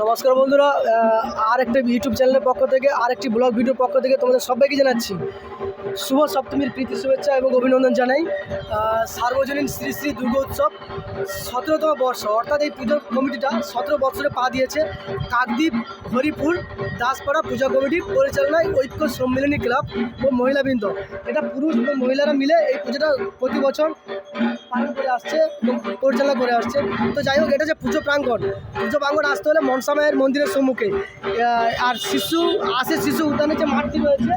নমস্কার বন্ধুরা আর একটা ইউটিউব চ্যানেলের পক্ষ থেকে আর একটি ব্লগ ভিডিওর পক্ষ থেকে তোমাদের সবাইকে জানাচ্ছি। শুভ সপ্তমীর প্রীতি শুভেচ্ছা এবং অভিনন্দন জানাই। সার্বজনীন শ্রী শ্রী দুর্গা উৎসব সতেরোতম বর্ষ, অর্থাৎ এই পুজোর কমিটিটা সতেরো বছরে পা দিয়েছে। কাকদ্বীপ, হরিপুর, দাসপাড়া পূজা কমিটি পরিচালনায় ঐক্য সম্মিলনী ক্লাব ও মহিলাবৃন্দ। এটা পুরুষ এবং মহিলারা মিলে এই পুজোটা প্রতি বছর পালন করে আসছে পরিচালনা করে আসছে। তো যাই হোক, এটা যে পুজো প্রাঙ্গণ। পুজো প্রাঙ্গণ আসতে হলে মনসা মায়ের মন্দিরের সম্মুখে। আর শিশু, আসে শিশু উদ্যানে যে মাঠটি রয়েছে,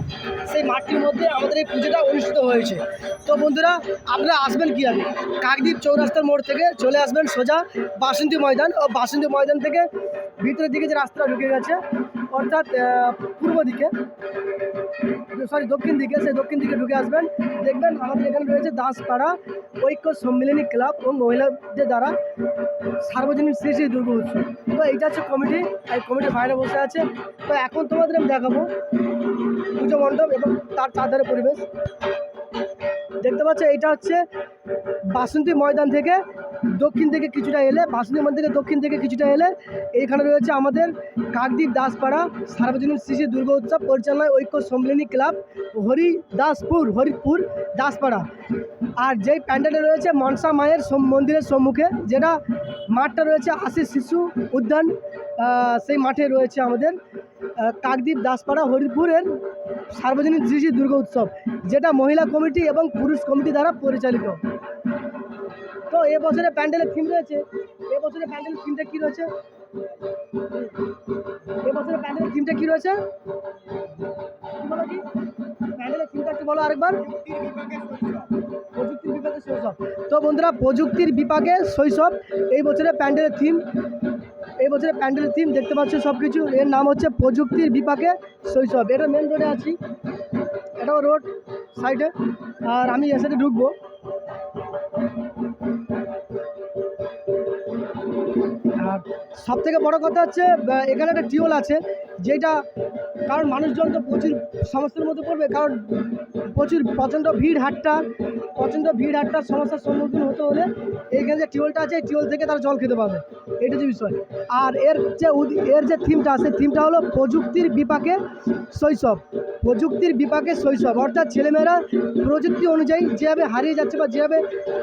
সেই মাঠটির মধ্যে আমাদের এই পুজোটা অনুষ্ঠিত হয়েছে। তো বন্ধুরা, আপনারা আসবেন কী আগে? কাকদ্বীপ চৌরাস্তার মোড় থেকে চলে আসবেন সোজা বাসন্তী ময়দান। ও বাসন্তী ময়দান থেকে ভিতরের দিকে যে রাস্তাটা ঢুকে গেছে, অর্থাৎ পূর্ব দিকে। সরি দক্ষিণ দিকে, সেই দক্ষিণ দিকে ঢুকে আসবেন। দেখবেন আমাদের এখানে রয়েছে দাসপাড়া ঐক্য সম্মিলনী ক্লাব ও মহিলাদের দ্বারা সার্বজনীন শ্রী শ্রী দুর্গা উৎসব। তো এইটা হচ্ছে কমিটি এই কমিটির বাইরে বসে আছে। তো এখন তোমাদের আমি দেখাবো পুজো মণ্ডপ এবং তার চারধারে পরিবেশ। দেখতে পাচ্ছ, এইটা হচ্ছে বাসন্তী ময়দান থেকে দক্ষিণ থেকে কিছুটা এলে ময়দান থেকে দক্ষিণ থেকে কিছুটা এলে, এইখানে রয়েছে আমাদের কাকদ্বীপ দাসপাড়া, সার্বজনীন শ্রী দুর্গা উৎসব পরিচালনায় ঐক্য সম্মিলনী ক্লাব, হরিদাসপুর হরিপুর দাসপাড়া। আর যেই প্যান্ডেলে রয়েছে, মনসা মায়ের মন্দিরের সম্মুখে, যেটা মাঠটা রয়েছে আশিস শিশু উদ্যান সেই মাঠে রয়েছে আমাদের কাকদ্বীপ দাসপাড়া হরিপুরের সার্বজনীন শ্রী দুর্গা উৎসব, যেটা মহিলা কমিটি এবং পুরুষ কমিটি দ্বারা পরিচালিত। তো এবছরে প্যান্ডেলের থিম রয়েছে। এবছরে প্যান্ডেলের থিমটা কী রয়েছে? এবছরে প্যান্ডেলের থিমটা কী রয়েছে? বলো কি? প্যান্ডেলের থিমটা একটু বলো আরেকবার। প্রযুক্তির বিভাগে শৈশব। তো বন্ধুরা প্রযুক্তির বিপাকে শৈশব এই বছরে প্যান্ডেলের থিম এই বছরে প্যান্ডেলের থিম দেখতে পাচ্ছ সব কিছু এর নাম হচ্ছে প্রযুক্তির বিপাকে শৈশব। এটা মেন রোডে আছি। এটাও রোড সাইডে আর আমি এ সাইডে ঢুকবো। আর সব থেকে বড় কথা হচ্ছে এখানে একটা টিউল আছে যেটা কারণ মানুষজন তো প্রচুর সমস্যার মধ্যে পড়বে, কারণ প্রচুর প্রচণ্ড ভিড় হাট্টা, প্রচণ্ড ভিড় হাট্টার সমস্যার সম্মুখীন হতে হলে এইখানে যে টিউলটা আছে টিউল থেকে তারা জল খেতে পাবে এটা যে বিষয়। আর এর যে এর যে থিমটা আছে, থিমটা হলো প্রযুক্তির বিপাকে শৈশব। প্রযুক্তির বিপাকে শৈশব। অর্থাৎ ছেলেমেয়েরা প্রযুক্তি অনুযায়ী যেভাবে হারিয়ে যাচ্ছে বা যেভাবে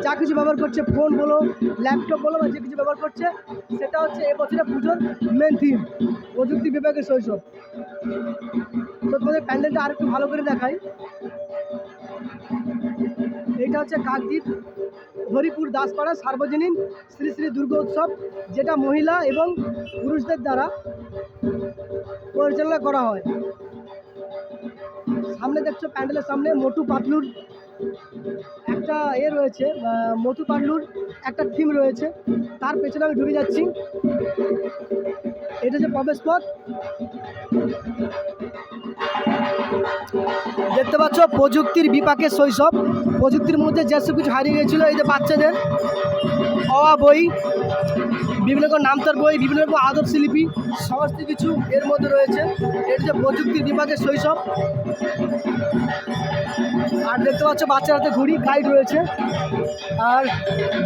যা কিছু ব্যবহার করছে, ফোন বলো, ল্যাপটপ বলো বা যে কিছু ব্যবহার করছে, সেটা হচ্ছে এবছরের পুজোর মেন থিম প্রযুক্তি বিভাগে শৈশব। তো তোমাদের প্যান্ডেলটা আরেকটু ভালো করে দেখাই। এইটা হচ্ছে কাকদ্বীপ, হরিপুর দাসপাড়া, সার্বজনীন শ্রী শ্রী দুর্গা উৎসব, যেটা মহিলা এবং পুরুষদের দ্বারা পরিচালনা করা হয়। সামনে দেখছ প্যান্ডেলের সামনে মোটু পাতলুর একটা এ রয়েছে মোটু পাতলুর একটা থিম রয়েছে। তার পেছনে আমি ঢুকে যাচ্ছি। এটা হচ্ছে প্রবেশ পথ দেখতে পাচ্ছ, প্রযুক্তির বিপাকে শৈশব। প্রযুক্তির মধ্যে যে সব কিছু হারিয়ে গেছিল, এই যে বাচ্চাদের। অয়া বই, বিভিন্ন রকম নামতার বই, বিভিন্ন রকম আদর্শ লিপি সমস্ত কিছু এর মধ্যে রয়েছে। এটা যে প্রযুক্তির বিপাকে শৈশব। আর দেখতে পাচ্ছ, বাচ্চার হাতে ঘুড়ি গাইড রয়েছে। আর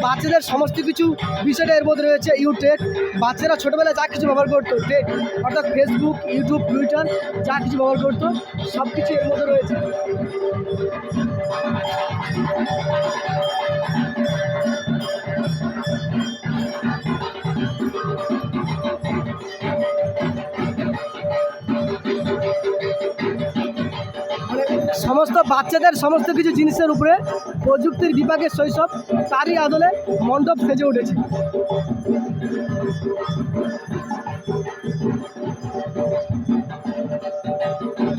বাচ্চাদের সমস্ত কিছু বিষয়টা এর মধ্যে রয়েছে ইউটেক বাচ্চারা ছোটোবেলায় যা কিছু ব্যবহার করতো টেক অর্থাৎ ফেসবুক ইউটিউব টুইটার যা কিছু ব্যবহার করতো সব কিছু এর মধ্যে রয়েছে। সমস্ত বাচ্চাদের, সমস্ত কিছু জিনিসের উপরে প্রযুক্তির বিভাগের শৈশব, তারই আদলে মণ্ডপ সেজে উঠেছে।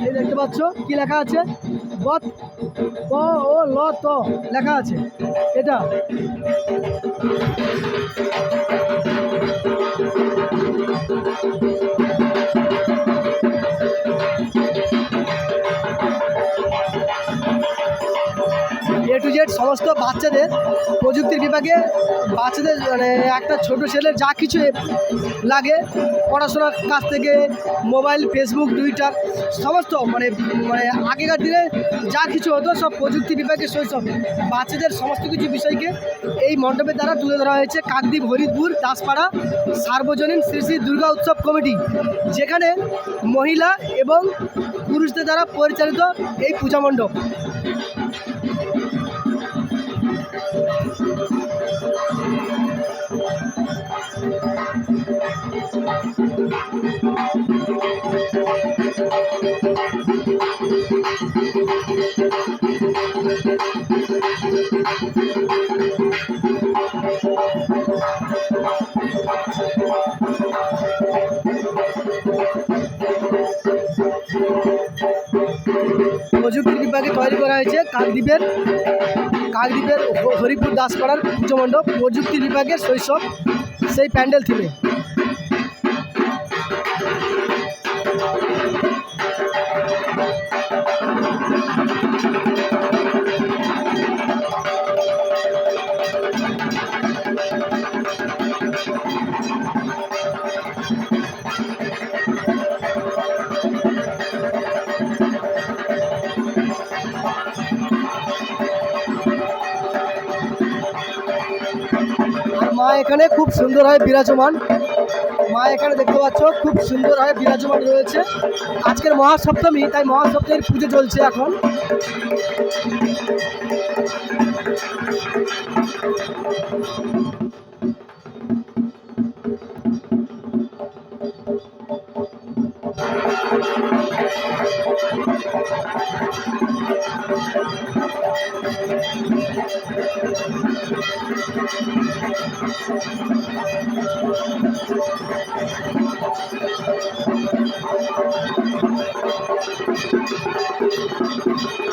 এই দেখতে পাচ্ছ কি লেখা আছে? ও, ল, ত লেখা আছে। এটা জেড সমস্ত বাচ্চাদের প্রযুক্তির বিভাগে বাচ্চাদের মানে একটা ছোট ছেলের যা কিছু লাগে পড়াশোনার কাছ থেকে, মোবাইল, ফেসবুক, টুইটার, সমস্ত মানে মানে আগেকার দিনে যা কিছু হতো সব প্রযুক্তি বিভাগের শৈশব। বাচ্চাদের সমস্ত কিছু বিষয়কে এই মণ্ডপের দ্বারা তুলে ধরা হয়েছে কাকদ্বীপ, হরিদপুর, দাসপাড়া, সার্বজনীন শ্রী শ্রী দুর্গা উৎসব কমিটি, যেখানে মহিলা এবং পুরুষদের দ্বারা পরিচালিত এই পূজা মণ্ডপ। প্রযুক্তি বিভাগে তৈরি করা হয়েছে কাকদ্বীপের কাকদ্বীপের হরিপুর দাসপাড়ার পুজো মণ্ডপ প্রযুক্তি বিভাগের শৈশব সেই প্যান্ডেল থিমে। এখানে খুব সুন্দরভাবে বিরাজমান। মা এখানে দেখতে পাচ্ছ, খুব সুন্দরভাবে বিরাজমান রয়েছে। আজকের মহাসপ্তমী, তাই মহাসপ্তমীর পুজো চলছে এখন। Thank you.